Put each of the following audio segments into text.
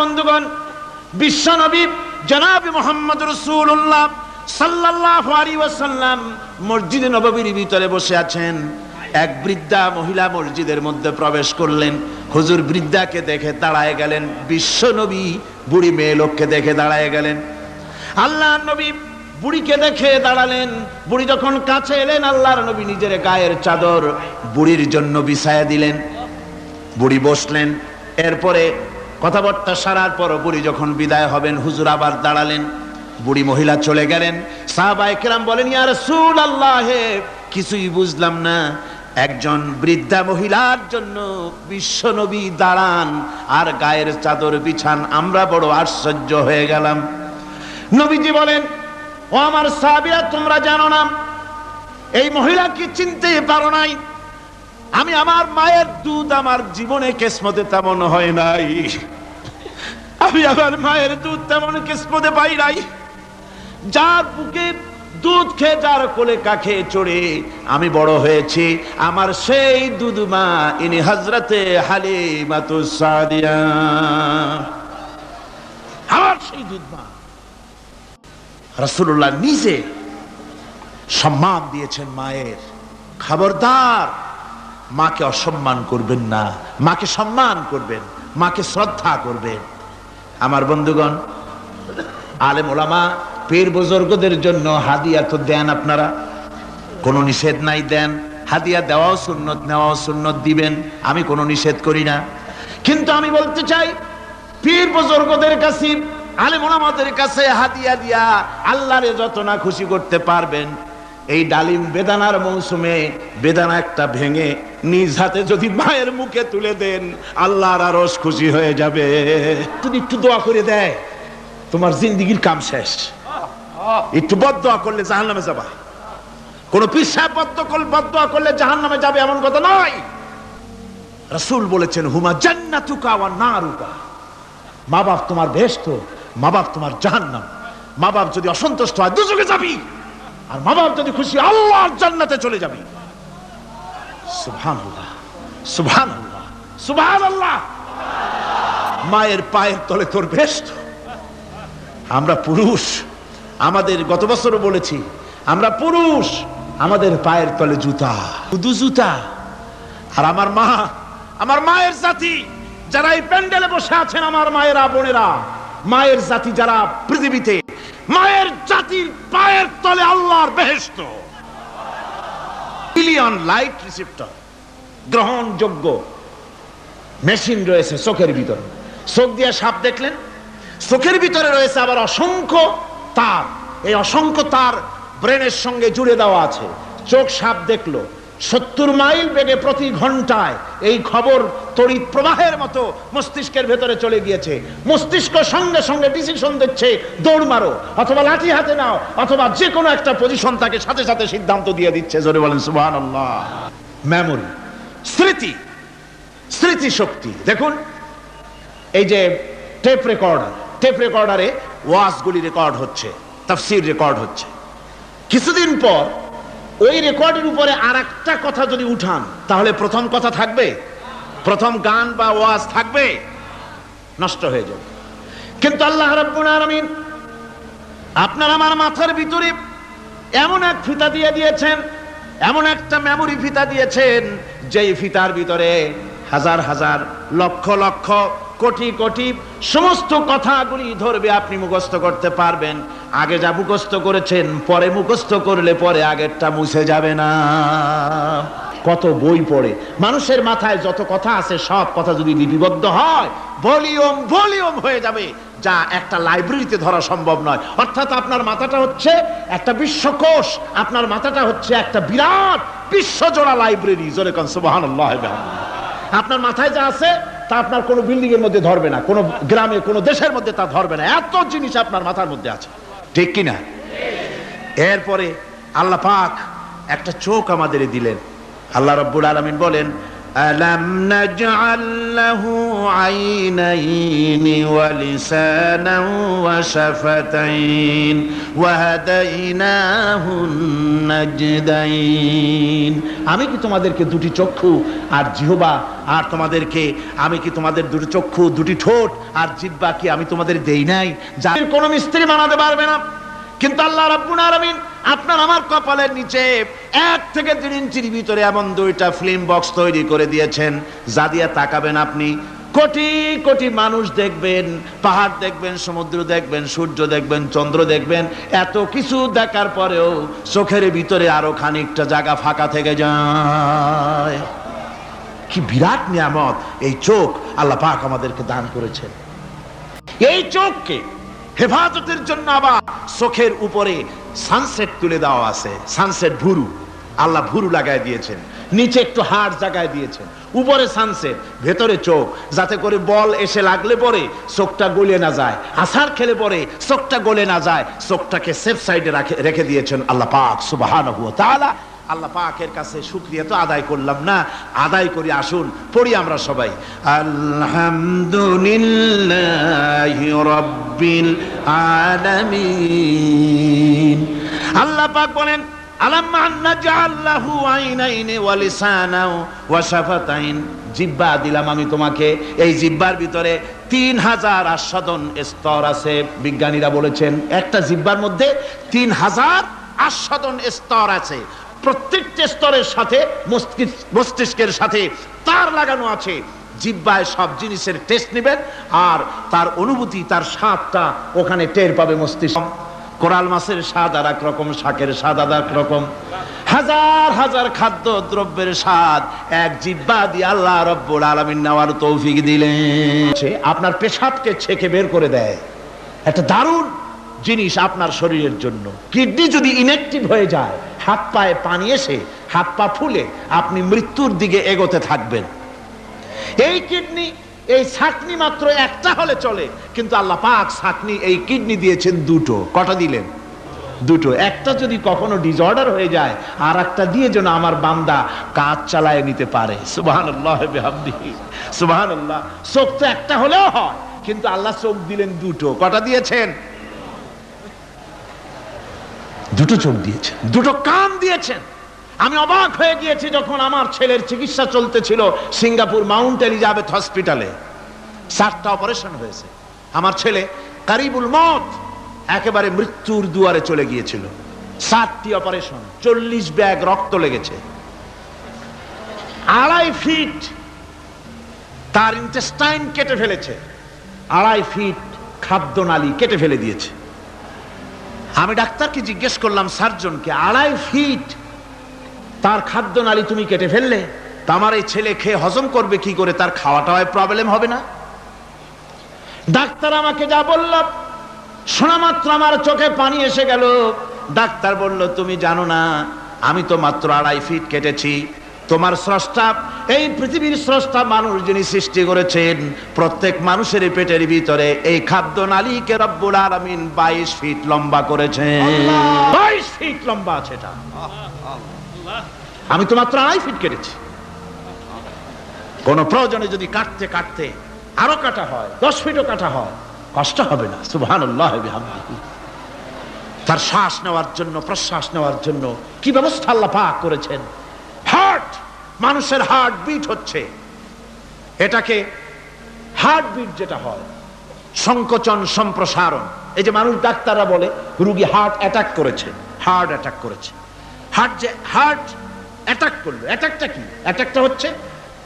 বন্ধুগণ বিশ্বনবী জনাব মোহাম্মদ রসুল্লাহ ওয়াসাল্লাম মসজিদে নববীর ভিতরে বসে আছেন। এক বৃদ্ধা মহিলা মসজিদের মধ্যে প্রবেশ করলেন। হুজুর বৃদ্ধাকে দেখে দাঁড়ায় গেলেন। বুড়ি মেয়ে লোককে দেখে দাঁড়ায় গেলেন। আল্লাহ নবী বুড়িকে দেখে দাঁড়ালেন। বুড়ি যখন কাছে এলেন, আল্লাহর নবী নিজের গায়ের চাদর বুড়ির জন্য বিছায়া দিলেন। বুড়ি বসলেন। এরপরে কথাবার্তা সারার পর বুড়ি যখন বিদায় হবেন, হুজুর আবার দাঁড়ালেন। বুড়ি মহিলা চলে গেলেন। সাহাবায়ে কেরাম বলেন, ইয়া রাসূলুল্লাহ, কিছুই বুঝলাম না। একজন বৃদ্ধা মহিলার জন্য বিশ্বনবী দাঁড়ান আর গায়ের চাদর বিছান। আমরা বড় আশ্চর্য হয়ে গেলাম। নবীজি বলেন, ও আমার সাহাবীরা, তোমরা জানো না, এই মহিলাকে চিনতে পারো নাই? আমি আমার মায়ের দুধ আমার জীবনে কেসমতে তেমন হয় নাই। আমি আমার মায়ের দুধ তেমন কিসমতে পাই নাই। যার বুকে দুধ খেয়ে, যার কোলে কাখে চড়ে আমি বড় হয়েছি। আমার সেই দুধ মা, ইনি হজরতে হালিমাতু সাদিয়া। আমার সেই দুধ মা। রাসূলুল্লাহ নিজে সম্মান দিয়েছেন মায়ের। খবরদার মাকে অসম্মান করবেন না। মাকে সম্মান করবেন, মাকে শ্রদ্ধা করবেন। আমার বন্ধুগণ, আলেম ওলামা, পীর বুজুর্গদের জন্য হাদিয়া তো দেন আপনারা। কোনো নিষেধ নাই দেন। হাদিয়া দেওয়াও সুন্নত, নেওয়াও সুন্নত দিবেন। আমি কোনো নিষেধ করি না। কিন্তু আমি বলতে চাই, পীর বুজুর্গদের কাছে, আলেম ওলামাদের কাছে হাদিয়া দিয়া আল্লাহরে যত না খুশি করতে পারবেন, এই ডালিম বেদানার মৌসুমে বেদানা একটা ভেঙে নিজ হাতে যদি মায়ের মুখে তুলে দেন, আল্লাহর আরস খুশি হয়ে যাবে। যদি একটু দোয়া করে দেয়, তোমার জিন্দিগির কাম শেষ। একটু বদোয়া করলে জাহান নামে যাবা। কোন করলে বদোয়া করলে জাহান নামে যাবে এমন কথা নয়। রসুল বলেছেন, হুমা জান্নাতুকা ওয়া নারুকা। মা বাপ তোমার বেহেশত মা বাপ তোমার জাহান্নাম। মা বাপ যদি অসন্তুষ্ট হয় দুযোগে যাবি। আর মা বাপ যদি খুশি আল্লাহর জান্নাতে চলে যাবি। সুবহানাল্লাহ সুবহানাল্লাহ সুবহানাল্লাহ। মায়ের পায়ের তলে তোর বেহেশত আমরা পুরুষ, আমাদের গত বছরও বলেছি, আমরা পুরুষ, আমাদের পায়ের তলে জুতা, শুধু জুতা। আর আমার মা, আমার মায়ের জাতি, যারা এই প্যান্ডেলে বসে আছেন আমার মায়েরা, বোনেরা, মায়ের জাতি যারা পৃথিবীতে, মায়ের জাতির পায়ের তলে আল্লাহর বেহেস্ত বিলিয়ন লাইট রিসিপ্টর গ্রহণযোগ্য মেশিন রয়েছে চোখের ভিতরে। চোখ দিয়ে সাপ দেখলেন, চোখের ভিতরে রয়েছে আবার অসংখ্য তার। এই অসংখ্য তার ব্রেনের সঙ্গে জুড়ে দেওয়া আছে। চোখ সাপ দেখল সত্তর মাইল বেগে প্রতি ঘন্টায় এই খবর তড়িৎ প্রবাহের মতো মস্তিষ্কের ভেতরে চলে গিয়েছে। মস্তিষ্ক সঙ্গে সঙ্গে ডিসিশন দিচ্ছে, দৌড় মারো, অথবা লাঠি হাতে নাও, অথবা যে কোনো একটা পজিশন তাকে সাথে সাথে সিদ্ধান্ত দিয়ে দিচ্ছে, জোরে বলেন সুবহান মেমোরি স্মৃতি স্মৃতি শক্তি দেখুন, এই যে টেপ রেকর্ডার টেপ রেকর্ডারে ওয়াজগুলি রেকর্ড হচ্ছে, তাফসির রেকর্ড হচ্ছে। কিছুদিন পর ওই রেকর্ডের উপরে আর একটা কথা যদি উঠান, তাহলে প্রথম কথা থাকবে? প্রথম গান বা ওয়াজ থাকবে? নষ্ট হয়ে যাবে। কিন্তু আল্লাহ রাব্বুল আলামিন আপনার আমার মাথার ভিতরে এমন এক ফিতা দিয়ে দিয়েছেন, এমন একটা মেমোরি ফিতা দিয়েছেন, যেই ফিতার ভিতরে হাজার হাজার লক্ষ লক্ষ কোটি কোটি সমস্ত কথাগুলি ধরবে আপনি মুখস্থ করতে পারবেন। আগে যা মুখস্থ করেছেন, পরে মুখস্থ করলে পরে আগেরটা মুছে যাবে না। কত বই পড়ে। মানুষের মাথায় যত কথা আছে, সব কথা যদি লিপিবদ্ধ হয়, ভলিউম ভলিউম হয়ে যাবে। যা একটা লাইব্রেরিতে ধরা সম্ভব নয়। অর্থাৎ আপনার মাথাটা হচ্ছে একটা বিশ্বকোষ। আপনার মাথাটা হচ্ছে একটা বিরাট বিশ্বজোড়া লাইব্রেরি। জোরে কন, সুবহানাল্লাহ আপনার মাথায় যা আছে তা আপনার কোনো বিল্ডিং এর মধ্যে ধরবে না, কোনো গ্রামে, কোনো দেশের মধ্যে তা ধরবে না। এত জিনিস আপনার মাথার মধ্যে আছে। ঠিক কিনা? এরপরে আল্লাহ পাক একটা চোখ আমাদের দিলেন। আল্লাহ রব্বুল আলমিন বলেন ألم نجعل له عينين ولسانا وشفتين وهديناه النجدين আমি কি তোমাদেরকে দুটি চক্ষু আর জিহবা আর তোমাদেরকে আমি কি তোমাদের দুটি চক্ষু দুটি ঠোঁট আর জিহ্বা কি আমি তোমাদের দেই নাই যাদের কোনো মিস্ত্রি বানাতে পারবে না কিন্তু আল্লাহ রাব্বুল আলামিন আপনার আমার কপালের নিচে এক থেকে তিন ইঞ্চির ভিতরে এমন দুইটা ফিল্ম বক্স তৈরি করে দিয়েছেন, যা দিয়ে তাকাবেন আপনি। কোটি কোটি মানুষ দেখবেন, পাহাড় দেখবেন, সমুদ্র দেখবেন, সূর্য দেখবেন, চন্দ্র দেখবেন, এত কিছু দেখার পরেও চোখের ভিতরে আরও খানিকটা জায়গা ফাঁকা থেকে যায়। কি বিরাট নিয়ামত, এই চোখ আল্লাহ পাক আমাদেরকে দান করেছেন। এই চোখকে হেফাজতের জন্য আবার চোখের উপরে সানসেট তুলে দেওয়া আছে সানসেট ভুরু। আল্লাহ ভুরু লাগায় দিয়েছেন, নিচে একটু হাড় জাগায় দিয়েছেন, উপরে সানসেট ভেতরে চোখ, যাতে করে বল এসে লাগলে পরে চোখটা গলে না যায় আসার খেলে পরে চোখটা গলে না যায়, চোখটাকে সেফ সাইডে রাখে রেখে দিয়েছেন আল্লাহ পাক সুবহানাহু ওয়া তাআলা। আল্লাহ পাকের কাছে শুক্রিয়া তো আদায় করলাম না, আদায় করি, আসুন, পড়ি আমরা সবাই। আলহামদুলিল্লাহ রব্বিল আলামিন। আল্লাহ পাক বলেন আলাম আন্না জাআল্লাহু আইনাইনি ওয়া লিসানাও ওয়া শাফাতাইন। জিব্বা দিলাম আমি তোমাকে। এই জিব্বার ভিতরে তিন হাজার আস্বাদন স্তর আছে, বিজ্ঞানীরা বলেছেন। একটা জিব্বার মধ্যে তিন হাজার আস্বাদন স্তর আছে। প্রত্যেকটা স্তরের সাথে মস্তিষ্ক- মস্তিষ্কের সাথে তার লাগানো আছে। জিব্বায় সব জিনিসের টেস্ট নেবেন আর তার অনুভূতি, তার স্বাদটা ওখানে টের পাবে মস্তিষ্ক। কোরাল মাছের স্বাদ আর এক রকম, শাকের স্বাদ আর এক রকম। হাজার হাজার খাদ্য দ্রব্যের স্বাদ এক জিব্বা দিয়ে আল্লাহ রব্বুল আলামিন নেওয়ার তৌফিক দিলেন। সে আপনার পেশাবকে ছেকে বের করে দেয়। একটা দারুণ জিনিস আপনার শরীরের জন্য। কিডনি যদি ইনঅ্যাক্টিভ হয়ে যায়, হাত পায়ে পানি এসে, হাত পা ফুলে, আপনি মৃত্যুর দিকে এগোতে থাকবেন। এই কিডনি, এই ছাকনি মাত্র একটা হলে চলে, কিন্তু আল্লাহ পাক ছাকনি এই কিডনি দিয়েছেন দুটো। কটা দিলেন? দুটো। একটা যদি কখনো ডিসঅর্ডার হয়ে যায় আর একটা দিয়ে যেন আমার বান্দা কাজ চালায় নিতে পারে। সুবাহান আল্লাহ সুবাহান চোখ তো একটা হলেও হয়, কিন্তু আল্লাহ চোখ দিলেন দুটো। কটা দিয়েছেন? দুটো চোখ দিয়েছেন। দুটো কান দিয়েছেন। আমি অবাক হয়ে গিয়েছি যখন আমার ছেলের চিকিৎসা চলতেছিল সিঙ্গাপুর মাউন্ট এলিজাবেথ হসপিটালে। সাতটা অপারেশন হয়েছে। আমার ছেলে কারিবুল মত একেবারে মৃত্যুর দুয়ারে চলে গিয়েছিল। সাতটি অপারেশন, চল্লিশ ব্যাগ রক্ত লেগেছে। আড়াই ফিট তার ইন্টেস্টাইন কেটে ফেলেছে। আড়াই ফিট খাদ্য নালী কেটে ফেলে দিয়েছে। আমি ডাক্তারকে জিজ্ঞেস করলাম সার্জনকে আড়াই ফিট তার খাদ্য নালী তুমি কেটে ফেললে তা আমার এই ছেলে খেয়ে হজম করবে কি করে? তার খাওয়াটা প্রবলেম হবে না। ডাক্তার আমাকে যা বললাম শোনা মাত্র আমার চোখে পানি এসে গেল। ডাক্তার বলল তুমি জানো না আমি তো মাত্র আড়াই ফিট কেটেছি। তোমার স্রষ্টা এই পৃথিবীর স্রষ্টা মানুষ যিনি সৃষ্টি করেছেন প্রত্যেক মানুষের পেটের ভিতরে এই খাদ্য নালীকে রব্বুল আলামিন বাইশ ফিট লম্বা করেছেন। বাইশ ফিট লম্বা আছে এটা। আমি তো মাত্র আড়াই ফিট কেটেছি। কোন প্রয়োজনে যদি কাটতে কাটতে আরও কাটা হয়, দশ ফিটও কাটা হয়, কষ্ট হবে না। সুবহান তার শ্বাস নেওয়ার জন্য, প্রশ্বাস নেওয়ার জন্য কি ব্যবস্থা আল্লাহ পাক করেছেন? হার্ট মানুষের হার্ট বিট হচ্ছে। এটাকে হার্ট বিট যেটা হয়, সংকোচন সম্প্রসারণ। এই যে মানুষ ডাক্তাররা বলে, রুগী হার্ট অ্যাটাক করেছে হার্ট অ্যাটাক করেছে। হার্ট যে হার্ট অ্যাটাক করল। অ্যাটাকটা কি? অ্যাটাকটা হচ্ছে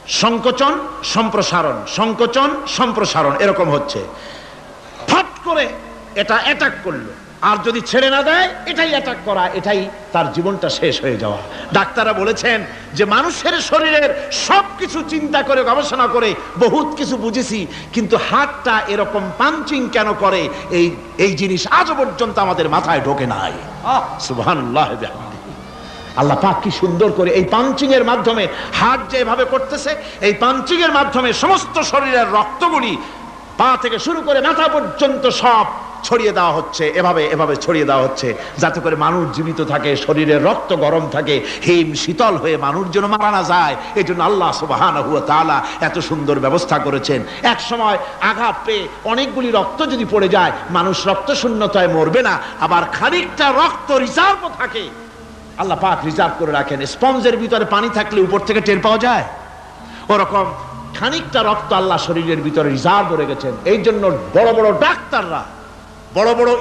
সংকোচন সম্প্রসারণ। সংকোচন সম্প্রসারণ এরকম হচ্ছে। ফট করে এটা অ্যাটাক করল। আর যদি ছেড়ে না দেয় এটাই অ্যাটাক করা এটাই তার জীবনটা শেষ হয়ে যাওয়া। ডাক্তাররা বলেছেন যে মানুষের শরীরের সব কিছু চিন্তা করে গবেষণা করে বহুত কিছু বুঝেছি কিন্তু হাতটা এরকম পাঞ্চিং কেন করে? এই এই জিনিস আজও পর্যন্ত আমাদের মাথায় ঢোকে নাই। বিহামদিহি। আল্লাহ পাক কি সুন্দর করে এই পাঞ্চিং এর মাধ্যমে হার্ট যেভাবে করতেছে, এই পাঞ্চিং এর মাধ্যমে সমস্ত শরীরের রক্তগুলি পা থেকে শুরু করে মাথা পর্যন্ত সব ছড়িয়ে দেওয়া হচ্ছে, এভাবে এভাবে ছড়িয়ে দেওয়া হচ্ছে, যাতে করে মানুষ জীবিত থাকে, শরীরের রক্ত গরম থাকে, হিম শীতল হয়ে মানুষ যেন মারা না যায়। এই জন্য আল্লাহ তাআলা এত সুন্দর ব্যবস্থা করেছেন। এক সময় আঘাত পেয়ে অনেকগুলি রক্ত যদি পড়ে যায়, মানুষ রক্ত শূন্যতায় মরবে না, আবার খানিকটা রক্ত রিজার্ভ থাকে। আল্লাহ পাক রিজার্ভ করে রাখেন। স্পঞ্জের ভিতরে পানি থাকলে উপর থেকে টের পাওয়া যায়? ওরকম খানিকটা রক্ত আল্লাহ শরীরের ভিতরে রিজার্ভ রেখেছেন। এই জন্য বড় বড় ডাক্তাররা, বড় বড়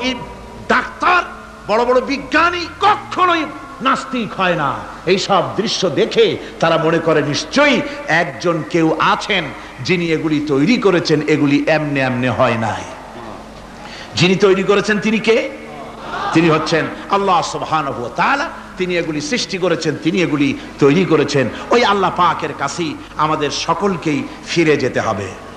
ডাক্তার, বড় বড় বিজ্ঞানী কখনোই নাস্তিক হয় না। এই সব দৃশ্য দেখে তারা মনে করে, নিশ্চয়ই একজন কেউ আছেন যিনি এগুলি তৈরি করেছেন, এগুলি এমনে এমনে হয় নাই। যিনি তৈরি করেছেন তিনি কে? তিনি হচ্ছেন আল্লাহ সুবহানাহু ওয়া তাআলা। তিনি এগুলি সৃষ্টি করেছেন, তিনি এগুলি তৈরি করেছেন। ওই আল্লাহ পাকের কাছেই আমাদের সকলকেই ফিরে যেতে হবে।